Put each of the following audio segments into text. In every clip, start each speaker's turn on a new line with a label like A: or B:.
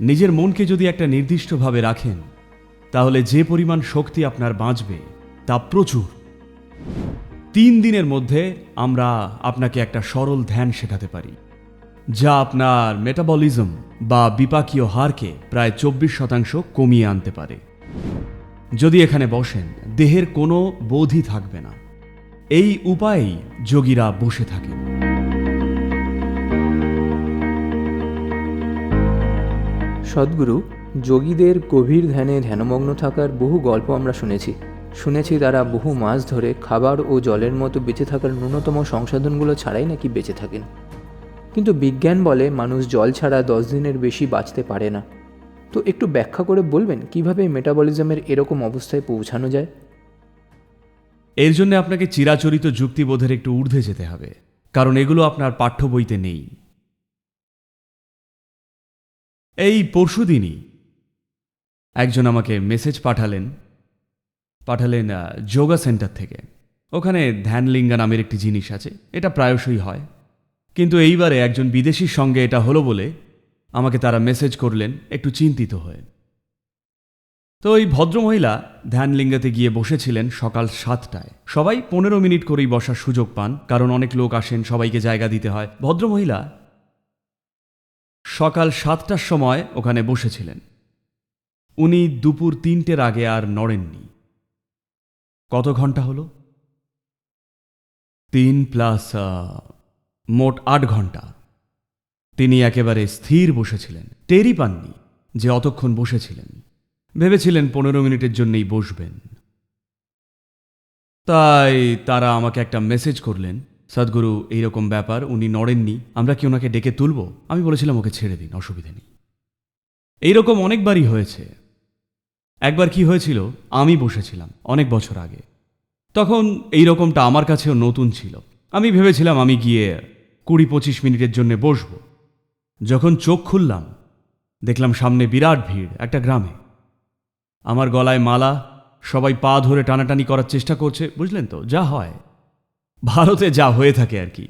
A: নিজের মনকে যদি একটা নির্দিষ্টভাবে রাখেন, তাহলে যে পরিমাণ শক্তি আপনার বাঁচবে, তা প্রচুর। তিন দিনের মধ্যে আমরা আপনাকে একটা সরল ধ্যান শেখাতে পারি, যা আপনার মেটাবলিজম বা বিপাকীয় হারকে প্রায় চব্বিশ শতাংশ কমিয়ে আনতে পারে। যদি এখানে বসেন, দেহের কোনো বোধই থাকবে না। এই উপায়েই যোগীরা বসে থাকেন।
B: সদ্গুরু, যোগীদের গভীর ধ্যানে ধ্যানমগ্ন থাকার বহু গল্প আমরা শুনেছি। শুনেছি তারা বহু মাস ধরে খাবার ও জলের মতো বেঁচে থাকার ন্যূনতম সংসাধনগুলো ছাড়াই নাকি বেঁচে থাকেন। কিন্তু বিজ্ঞান বলে মানুষ জল ছাড়া দশ দিনের বেশি বাঁচতে পারে না। তো একটু ব্যাখ্যা করে বলবেন, কীভাবে মেটাবলিজমের এরকম অবস্থায় পৌঁছানো যায়?
A: এর জন্য আপনাকে চিরাচরিত যুক্তিবোধের একটু ঊর্ধ্বে যেতে হবে, কারণ এগুলো আপনার পাঠ্য বইতে নেই। এই পরশুদিনই একজন আমাকে মেসেজ পাঠালেন পাঠালেন যোগা সেন্টার থেকে। ওখানে ধ্যানলিঙ্গা নামের একটি জিনিস আছে, এটা প্রায়শই হয়। কিন্তু এইবারে একজন বিদেশির সঙ্গে এটা হলো বলে আমাকে তারা মেসেজ করলেন, একটু চিন্তিত হয়ে। তো ওই ভদ্রমহিলা ধ্যানলিঙ্গাতে গিয়ে বসেছিলেন সকাল সাতটায়। সবাই পনেরো মিনিট করেই বসার সুযোগ পান, কারণ অনেক লোক আসেন, সবাইকে জায়গা দিতে হয়। ভদ্রমহিলা সকাল সাতটার সময় ওখানে বসেছিলেন। উনি দুপুর তিনটের আগে আর নড়েননি। কত ঘণ্টা হলো? তিন প্লাস মোট আট ঘণ্টা তিনি একেবারে স্থির বসেছিলেন, টেরই পাননি যে অতক্ষণ বসেছিলেন। ভেবেছিলেন পনেরো মিনিটের জন্যই বসবেন। তাই তারা আমাকে একটা মেসেজ করলেন সদ্গুরু, এইরকম ব্যাপার, উনি নড়েননি, আমরা কি ওনাকে ডেকে তুলব? আমি বলেছিলাম ওকে ছেড়ে দিন, অসুবিধে নেই। এইরকম অনেকবারই হয়েছে। একবার কি হয়েছিল, আমি বসেছিলাম, অনেক বছর আগে। তখন এই রকমটা আমার কাছেও নতুন ছিল। আমি ভেবেছিলাম আমি গিয়ে কুড়ি পঁচিশ মিনিটের জন্য বসব। যখন চোখ খুললাম, দেখলাম সামনে বিরাট ভিড়, একটা গ্রামে। আমার গলায় মালা, সবাই পা ধরে টানাটানি করার চেষ্টা করছে, বুঝলেন তো, যা হয়। ভারতে যা হয়ে থাকে আর কি।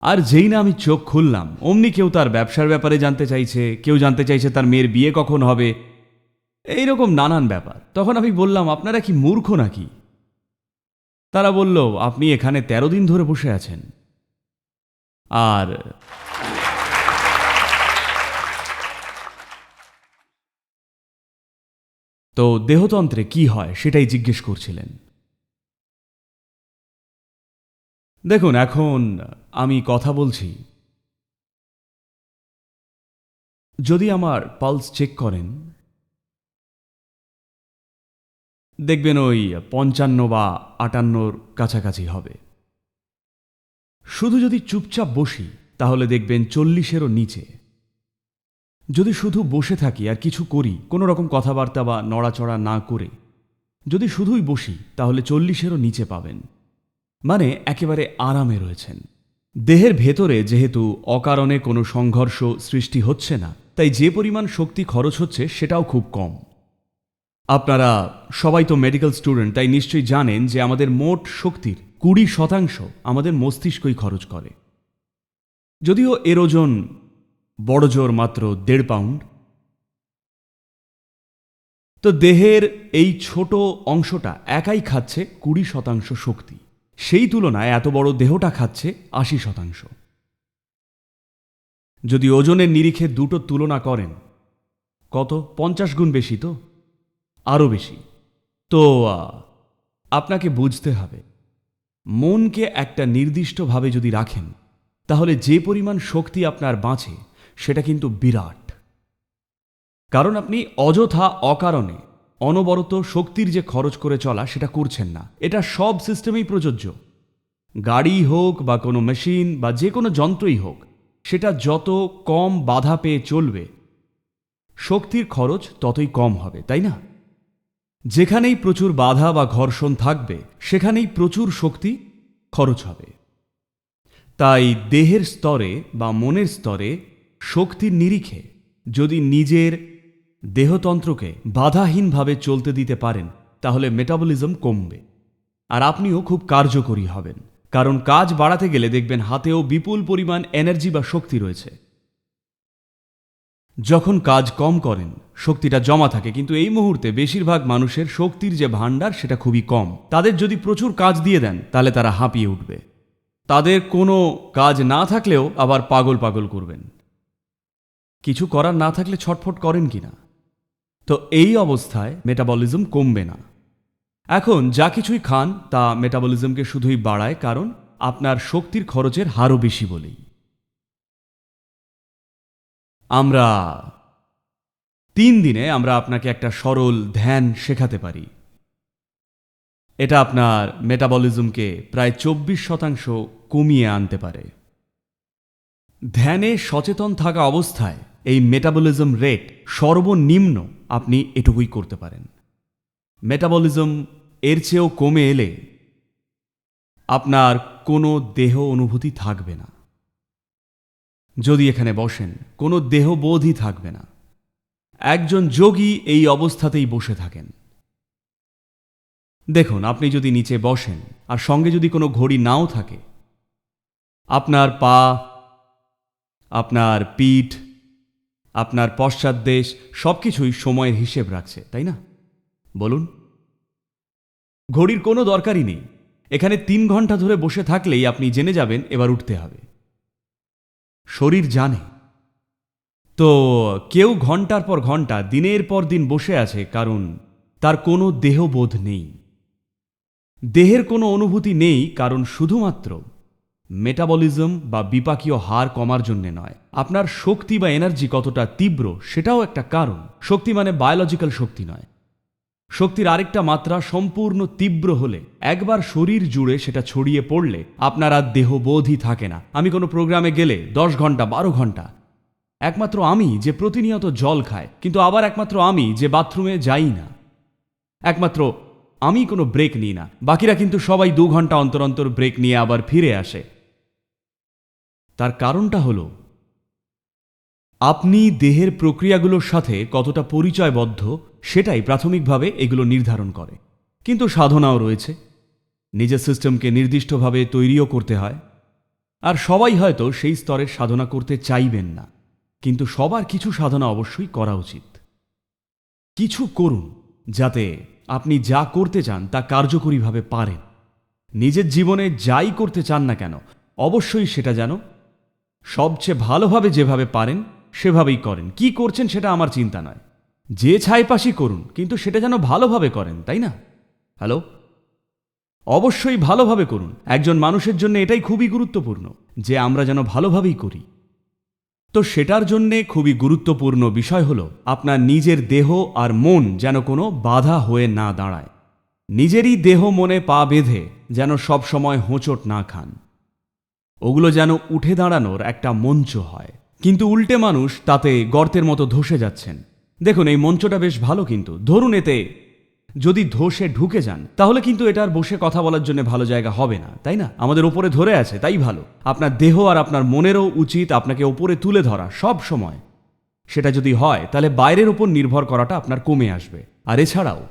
A: আর যেই না আমি চোখ খুললাম, অমনি কেউ তার ব্যবসার ব্যাপারে জানতে চাইছে, কেউ জানতে চাইছে তার মেয়ের বিয়ে কখন হবে। এই রকম নানান ব্যাপার। তখন আমি বললাম, আপনারা কি মূর্খ নাকি? তারা বলল, আপনি এখানে তেরো দিন ধরে বসে আছেন। আর তো দেহতন্ত্রে কি হয় সেটাই জিজ্ঞেস করছিলেন। দেখুন, এখন আমি কথা বলছি। যদি আমার পালস চেক করেন, দেখবেন ওই পঞ্চান্ন বা আটান্নর কাছাকাছি হবে। শুধু যদি চুপচাপ বসি, তাহলে দেখবেন চল্লিশেরও নিচে। যদি শুধু বসে থাকি আর কিছু করি, কোনো রকম কথাবার্তা বা নড়াচড়া না করে, যদি শুধুই বসি, তাহলে চল্লিশেরও নিচে পাবেন। মানে একেবারে আরামে রয়েছেন। দেহের ভেতরে যেহেতু অকারণে কোনো সংঘর্ষ সৃষ্টি হচ্ছে না, তাই যে পরিমাণ শক্তি খরচ হচ্ছে সেটাও খুব কম। আপনারা সবাই তো মেডিকেল স্টুডেন্ট তাই নিশ্চয়ই জানেন যে আমাদের মোট শক্তির কুড়ি শতাংশ আমাদের মস্তিষ্কই খরচ করে। যদিও এর ওজন বড় জোর মাত্র দেড় পাউন্ড। তো দেহের এই ছোট অংশটা একাই খাচ্ছে কুড়ি শতাংশ শক্তি। সেই তুলনায় এত বড় দেহটা খাচ্ছে আশি শতাংশ। যদি ওজনের নিরিখে দুটো তুলনা করেন, কত? পঞ্চাশ গুণ বেশি তো? আরও বেশি। তো আপনাকে বুঝতে হবে, মনকে একটা নির্দিষ্টভাবে যদি রাখেন, তাহলে যে পরিমাণ শক্তি আপনার বাঁচে, সেটা কিন্তু বিরাট। কারণ আপনি অযথা অকারণে অনবরত শক্তির যে খরচ করে চলা, সেটা করছেন না। এটা সব সিস্টেমেই প্রযোজ্য। গাড়ি হোক বা কোনো মেশিন বা যে কোনো যন্ত্রই হোক, সেটা যত কম বাধা পেয়ে চলবে, শক্তির খরচ ততই কম হবে, তাই না? যেখানেই প্রচুর বাধা বা ঘর্ষণ থাকবে, সেখানেই প্রচুর শক্তি খরচ হবে। তাই দেহের স্তরে বা মনের স্তরে শক্তির নিরিখে যদি নিজের দেহতন্ত্রকে বাধাহীনভাবে চলতে দিতে পারেন, তাহলে মেটাবলিজম কমবে। আর আপনিও খুব কার্যকরী হবেন, কারণ কাজ বাড়াতে গেলে দেখবেন হাতেও বিপুল পরিমাণ এনার্জি বা শক্তি রয়েছে। যখন কাজ কম করেন, শক্তিটা জমা থাকে, কিন্তু এই মুহূর্তে বেশিরভাগ মানুষের শক্তির যে ভাণ্ডার, সেটা খুবই কম। তাদের যদি প্রচুর কাজ দিয়ে দেন, তাহলে তারা হাঁপিয়ে উঠবে। তাদের কোনো কাজ না থাকলেও আবার পাগল পাগল করবেন। কিছু করার না থাকলে ছটফট করেন কি না তো এই অবস্থায় মেটাবলিজম কমবে না। এখন যা কিছুই খান, তা মেটাবলিজমকে শুধুই বাড়ায় কারণ আপনার শক্তির খরচের হারও বেশি বলেই। আমরা তিন দিনে আমরা আপনাকে একটা সরল ধ্যান শেখাতে পারি। এটা আপনার মেটাবলিজমকে প্রায় চব্বিশ শতাংশ কমিয়ে আনতে পারে। ধ্যানে সচেতন থাকা অবস্থায় এই মেটাবলিজম রেট সর্বনিম্ন আপনি এটুকুই করতে পারেন। মেটাবলিজম এর চেয়েও কমে এলে আপনার কোনো দেহ অনুভূতি থাকবে না। যদি এখানে বসেন, কোনো দেহবোধই থাকবে না। একজন যোগী এই অবস্থাতেই বসে থাকেন। দেখুন, আপনি যদি নিচে বসেন আর সঙ্গে যদি কোনো ঘড়ি নাও থাকে, আপনার পা, আপনার পিঠ আপনার পশ্চাৎদেশ সব কিছুই সময়ের হিসেব রাখছে, তাই না? বলুন। ঘড়ির কোনো দরকারই নেই। এখানে তিন ঘণ্টা ধরে বসে থাকলেই আপনি জেনে যাবেন এবার উঠতে হবে। শরীর জানে। তো কেউ ঘণ্টার পর ঘণ্টা, দিনের পর দিন বসে আছে, কারণ তার কোনো দেহবোধ নেই। দেহের কোনো অনুভূতি নেই, কারণ শুধুমাত্র মেটাবলিজম বা বিপাকীয় হার কমার জন্যে নয়। আপনার শক্তি বা এনার্জি কতটা তীব্র, সেটাও একটা কারণ। শক্তি মানে বায়োলজিক্যাল শক্তি নয়। শক্তির আরেকটা মাত্রা সম্পূর্ণ তীব্র হলে, একবার শরীর জুড়ে সেটা ছড়িয়ে পড়লে আপনার আর দেহবোধই থাকে না। আমি কোনো প্রোগ্রামে গেলে দশ ঘণ্টা, বারো ঘণ্টা। একমাত্র আমি যে প্রতিনিয়ত জল খায়, কিন্তু আবার একমাত্র আমি যে বাথরুমে যাই না। একমাত্র আমি কোনো ব্রেক নিই না। বাকিরা কিন্তু সবাই দু ঘণ্টা অন্তর অন্তর ব্রেক নিয়ে আবার ফিরে আসে। তার কারণটা হল, আপনি দেহের প্রক্রিয়াগুলোর সাথে কতটা পরিচয়বদ্ধ সেটাই প্রাথমিকভাবে এগুলো নির্ধারণ করে। কিন্তু সাধনাও রয়েছে। নিজের সিস্টেমকে নির্দিষ্টভাবে তৈরিও করতে হয়। আর সবাই হয়তো সেই স্তরের সাধনা করতে চাইবেন না। কিন্তু সবার কিছু সাধনা অবশ্যই করা উচিত। কিছু করুন যাতে আপনি যা করতে চান তা কার্যকরীভাবে পারেন। নিজের জীবনে যাই করতে চান না কেন, অবশ্যই সেটা যেন সবচেয়ে ভালোভাবে যেভাবে পারেন, সেভাবেই করেন। কি করছেন সেটা আমার চিন্তা নয়। যে ছাইপাশি করুন, কিন্তু সেটা যেন ভালোভাবে করেন, তাই না? হ্যালো? অবশ্যই ভালোভাবে করুন। একজন মানুষের জন্য এটাই খুবই গুরুত্বপূর্ণ, যে আমরা যেন ভালোভাবেই করি। তো সেটার জন্যে খুবই গুরুত্বপূর্ণ বিষয় হল আপনার নিজের দেহ আর মন যেন কোনো বাধা হয়ে না দাঁড়ায়। নিজেরই দেহ মনে পা বেঁধে যেন সব সময় হোঁচট না খান। ওগুলো যেন উঠে দাঁড়ানোর একটা মঞ্চ হয়। কিন্তু উল্টে মানুষ তাতে গর্তের মতো ধসে যাচ্ছেন। দেখুন, এই মঞ্চটা বেশ ভালো কিন্তু। ধরুন এতে যদি ধসে ঢুকে যান, তাহলে কিন্তু এটা আর বসে কথা বলার জন্য ভালো জায়গা হবে না, তাই না? আমাদের ওপরে ধরে আছে, তাই ভালো। আপনার দেহ আর আপনার মনেরও উচিত আপনাকে ওপরে তুলে ধরা, সব সময়। সেটা যদি হয়, তাহলে বাইরের উপর নির্ভর করাটা আপনার কমে আসবে। আর এছাড়াও,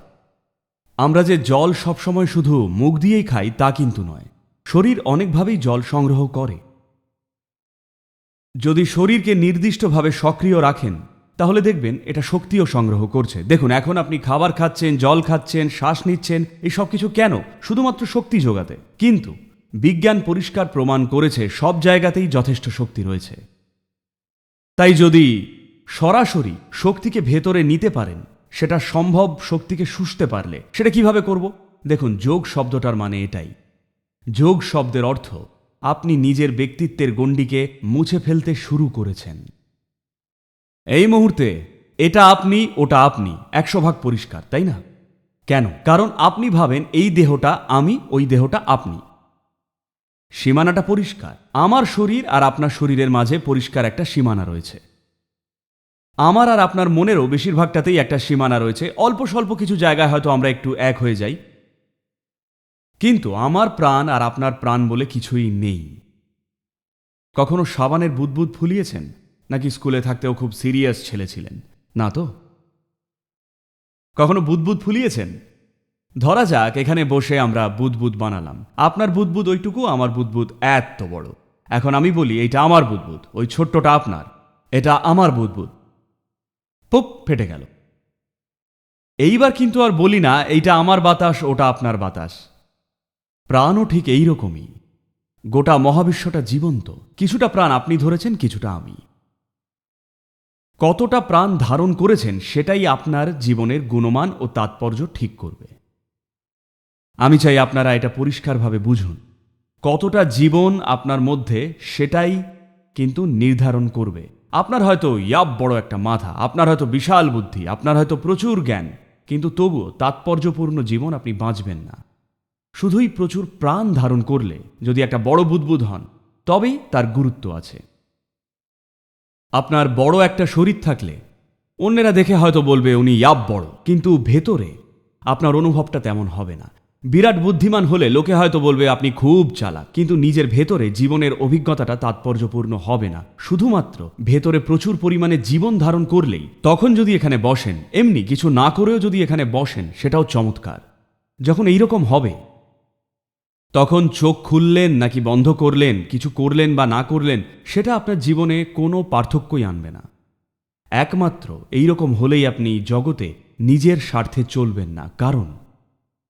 A: আমরা যে জল সবসময় শুধু মুখ দিয়েই খাই, তা কিন্তু নয়। শরীর অনেকভাবেই জল সংগ্রহ করে। যদি শরীরকে নির্দিষ্টভাবে সক্রিয় রাখেন, তাহলে দেখবেন এটা শক্তিও সংগ্রহ করছে। দেখুন, এখন আপনি খাবার খাচ্ছেন, জল খাচ্ছেন, শ্বাস নিচ্ছেন, এই সব কিছু কেন? শুধুমাত্র শক্তি যোগাতে। কিন্তু বিজ্ঞান পরিষ্কার প্রমাণ করেছে, সব জায়গাতেই যথেষ্ট শক্তি রয়েছে। তাই যদি সরাসরি শক্তিকে ভেতরে নিতে পারেন, সেটা সম্ভব শক্তিকে শুষতে পারলে, সেটা কীভাবে করব? দেখুন, যোগ শব্দটার মানে এটাই। যোগ শব্দের অর্থ আপনি নিজের ব্যক্তিত্বের গণ্ডিকে মুছে ফেলতে শুরু করেছেন। এই মুহূর্তে এটা আপনি, ওটা আপনি, একশো ভাগ পরিষ্কার, তাই না? কেন? কারণ আপনি ভাবেন এই দেহটা আমি, ওই দেহটা আপনি। সীমানাটা পরিষ্কার। আমার শরীর আর আপনার শরীরের মাঝে পরিষ্কার একটা সীমানা রয়েছে। আমার আর আপনার মনেরও বেশিরভাগটাতেই একটা সীমানা রয়েছে। অল্প স্বল্প কিছু জায়গায় হয়তো আমরা একটু এক হয়ে যাই। কিন্তু আমার প্রাণ আর আপনার প্রাণ বলে কিছুই নেই। কখনো সাবানের বুদবুদ ফুলিয়েছেন? নাকি স্কুলে থাকতেও খুব সিরিয়াস ছেলে ছিলেন? না তো? কখনো বুদবুদ ফুলিয়েছেন? ধরা যাক, এখানে বসে আমরা বুদবুদ বানালাম। আপনার বুদবুদ ওইটুকু, আমার বুদবুদ এত বড়। এখন আমি বলি, এইটা আমার বুদবুদ, ওই ছোট্টটা আপনার। এটা আমার বুদবুদ। পুপ, ফেটে গেল। এইবার কিন্তু আর বলি না, এইটা আমার বাতাস, ওটা আপনার বাতাস। প্রাণও ঠিক এই রকমই গোটা মহাবিশ্বটা জীবন্ত। কিছুটা প্রাণ আপনি ধরেছেন, কিছুটা আমি। কতটা প্রাণ ধারণ করেছেন, সেটাই আপনার জীবনের গুণমান ও তাৎপর্য ঠিক করবে। আমি চাই আপনারা এটা পরিষ্কারভাবে বুঝুন। কতটা জীবন আপনার মধ্যে, সেটাই কিন্তু নির্ধারণ করবে। আপনার হয়তো ইয়াব বড় একটা মাথা, আপনার হয়তো বিশাল বুদ্ধি, আপনার হয়তো প্রচুর জ্ঞান, কিন্তু তবুও তাৎপর্যপূর্ণ জীবন আপনি বাঁচবেন না। শুধুই প্রচুর প্রাণ ধারণ করলে যদি একটা বড় বুদবুদ হন, তবেই তার গুরুত্ব আছে। আপনার বড় একটা শরীর থাকলে, অন্যেরা দেখে হয়তো বলবে উনি ইয়াব বড়, কিন্তু ভেতরে আপনার অনুভবটা তেমন হবে না। বিরাট বুদ্ধিমান হলে লোকে হয়তো বলবে আপনি খুব চালাক, কিন্তু নিজের ভেতরে জীবনের অভিজ্ঞতাটা তাৎপর্যপূর্ণ হবে না। শুধুমাত্র ভেতরে প্রচুর পরিমাণে জীবন ধারণ করলেই তখন যদি এখানে বসেন, এমনি কিছু না করেও যদি এখানে বসেন, সেটাও চমৎকার। যখন এইরকম হবে তখন চোখ খুললেন নাকি বন্ধ করলেন, কিছু করলেন বা না করলেন, সেটা আপনার জীবনে কোনো পার্থক্যই আনবে না। একমাত্র এই রকম হলেই আপনি জগতে নিজের স্বার্থে চলবেন না। কারণ,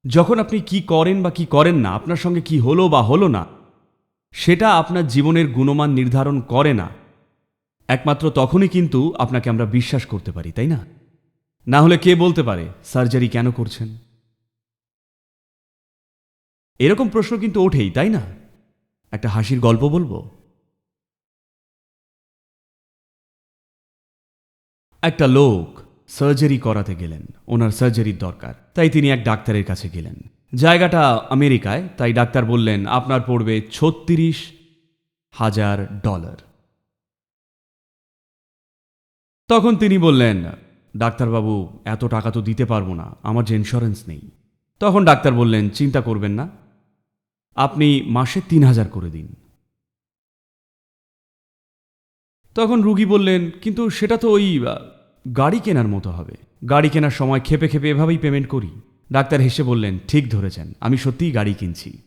A: যখন আপনি কি করেন বা কি করেন না, আপনার সঙ্গে কি হলো বা হলো না, সেটা আপনার জীবনের গুণমান নির্ধারণ করে না। একমাত্র তখনই কিন্তু আপনাকে আমরা বিশ্বাস করতে পারি, তাই না? না হলে কে বলতে পারে, সার্জারি কেন করছেন? এরকম প্রশ্ন কিন্তু ওঠেই, তাই না? একটা হাসির গল্প বলব? একটা লোক সার্জারি করাতে গেলেন, ওনার সার্জারির দরকার, তাই তিনি এক ডাক্তারের কাছে গেলেন। জায়গাটা আমেরিকায়, তাই ডাক্তার বললেন, আপনার পড়বে ছত্রিশ হাজার ডলার। তখন তিনি বললেন, ডাক্তারবাবু, এত টাকা তো দিতে পারব না, আমার যে ইন্স্যুরেন্স নেই। তখন ডাক্তার বললেন, চিন্তা করবেন না আপনি মাসে তিন হাজার করে দিন। তখন রুগী বললেন, কিন্তু সেটা তো ওই গাড়ি কেনার মতো হবে। গাড়ি কেনার সময় খেপে খেপে এভাবেই পেমেন্ট করি। ডাক্তার হেসে বললেন, ঠিক ধরেছেন, আমি সত্যিই গাড়ি কিনছি।